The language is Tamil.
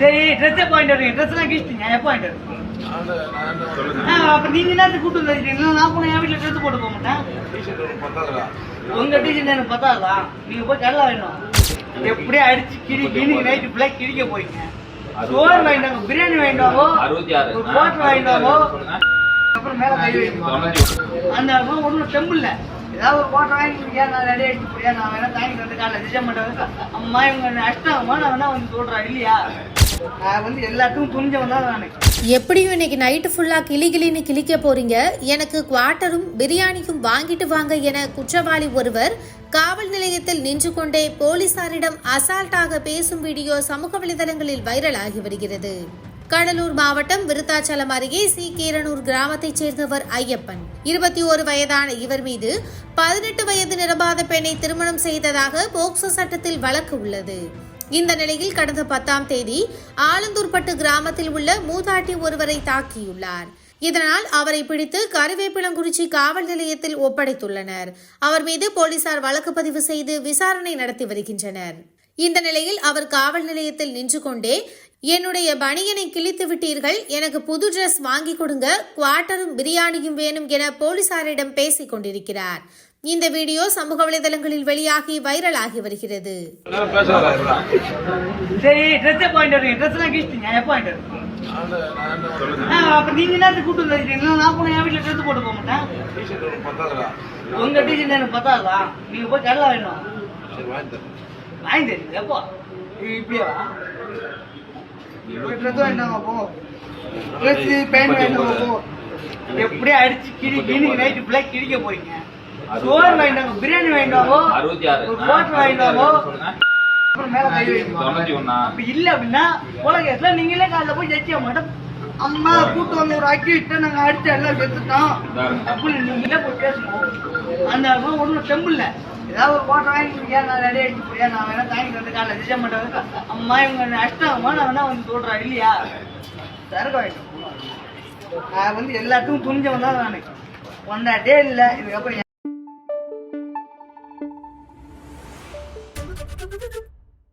சரி ட்ரெஸ்ஸே பாயிண்ட் வருவீங்க ட்ரெஸ்லாம் கிழிச்சிட்டீங்க எப்போ பாயிண்ட் அப்போ நீங்கள் நேரத்துக்கு கூட்டு வந்துருக்கீங்களா நான் போன என் வீட்டில் ட்ரெஸ் போட்டு போக மாட்டேன். டிஷர்ட் உங்க டீச்சர் எனக்கு பத்தாதா? நீங்க போய் கடலை வேணும் எப்படியே அடிச்சு கிழி கிணி நைட்டு ஃபுல்லாக கிழிக்க போறீங்க. சோறு வாங்கிட்டாங்க பிரியாணி ஆறு. ஒரு கோட்டர் வாங்கிட்டாவோ அப்புறம் மேல கை வைக்கணும் அந்த ஒன்றும் டெம்பிள் இல்லை. ஏதாவது ஒரு கோட்டர் வாங்கிக்கிறியா நான் ரெடி ஆகிட்டு போறியா நான் வேணா தாங்கிட்டு வந்து காலைல நிஜம் மாட்டேன் அம்மா இவங்க அஷ்டாங்கம்மா நான் வேணா வந்து சொல்கிறேன் இல்லையா நான் வந்து எல்லாத்துக்கும் துணிஞ்சவன் தான் நான். எப்படியும் இன்னைக்கு நைட்டு ஃபுல்லாக கிளி கிளின்னு கிளிக்க போறீங்க. எனக்கு குவார்ட்டரும் பிரியாணியும் வாங்கிட்டு வாங்க என குற்றவாளி ஒருவர் காவல் நிலையத்தில் நின்று கொண்டே போலீசாரிடம் அசால்ட்டாக பேசும் வீடியோ சமூக வலைதளங்களில் வைரலாகி வருகிறது. கடலூர் மாவட்டம் விருத்தாச்சலம் அருகே சி. கீரனூர் கிராமத்தைச் சேர்ந்தவர் ஐயப்பன். இருபத்தி ஒரு வயதான இவர் மீது பதினெட்டு வயது நிரம்பாத பெண்ணை திருமணம் செய்ததாக போக்சோ சட்டத்தில் வழக்கு உள்ளது. இந்த நிலையில் கடந்த பத்தாம் தேதி ஆலந்தூர்பட்டு கிராமத்தில் உள்ள மூதாட்டி ஒருவரை தாக்கியுள்ளார். இதனால் அவரை பிடித்து கருவேப்பிலங்குறிச்சி காவல் நிலையத்தில் ஒப்படைத்துள்ளனர். அவர் மீது போலீசார் வழக்கு பதிவு செய்து விசாரணை நடத்தி வருகின்றனர். இந்த நிலையில் அவர் காவல் நிலையத்தில் நின்று கொண்டே என்னுடைய பனியனை கிழித்து விட்டீர்கள். எனக்கு புது Dress வாங்கி கொடுங்க. குவார்ட்டரும் பிரியாணியும் வேணும் என போலீசாரிடம் பேசிக் கொண்டிருக்கிறார். இந்த வீடியோ சமூக வலைதளங்களில் வெளியாகி வைரலாகி வருகிறது. ட்ரெஸ் உங்க டீச்சர் எனக்கு பத்தாதா நீங்க போய் கடலை வேணும் வாங்கி. தரீங்க எப்போ? இப்படியா ட்ரெஸ் வாங்கிட்டாங்க போ. ட்ரெஸ் பேண்ட் வாங்கிட்டாங்க போ. எப்படியே அடிச்சு கிழி கிணி நைட்டு ஃபுல்லாக கிழிக்க போறீங்க. சோறு வாங்கிட்டாங்க பிரியாணி ஆறு. ஒரு கோட்டர் வாங்கிட்டாவோ அப்புறம் மேல கை வைக்கணும் இல்ல அப்படின்னா உலகத்துல நீங்களே காலைல போய் ஜட்ஜிய மாட்டோம் அம்மா கூட்டு வந்து ஒரு அக்கி விட்டு நாங்க அடிச்சு எல்லாம் செத்துட்டோம். அப்படின்னு நீங்களே போய் பேசணும். அந்த இடத்துல ஒன்றும் டெம்பிள் ஏதாவது ஒரு கோட்டை வாங்கிக்கிறியா நான் ரெடி ஆகிட்டு போறியா நான் வேணா தாங்கி வந்து காலைல செய்ய மாட்டேன் அம்மா இவங்க அஷ்டமா நான் வேணா வந்து சொல்றேன் இல்லையா? சரக்கு வாங்கிட்டோம் நான் வந்து எல்லாத்துக்கும் துணிஞ்சவன் தான் நான். ஒன்றாட்டே இல்லை இதுக்கப்புறம்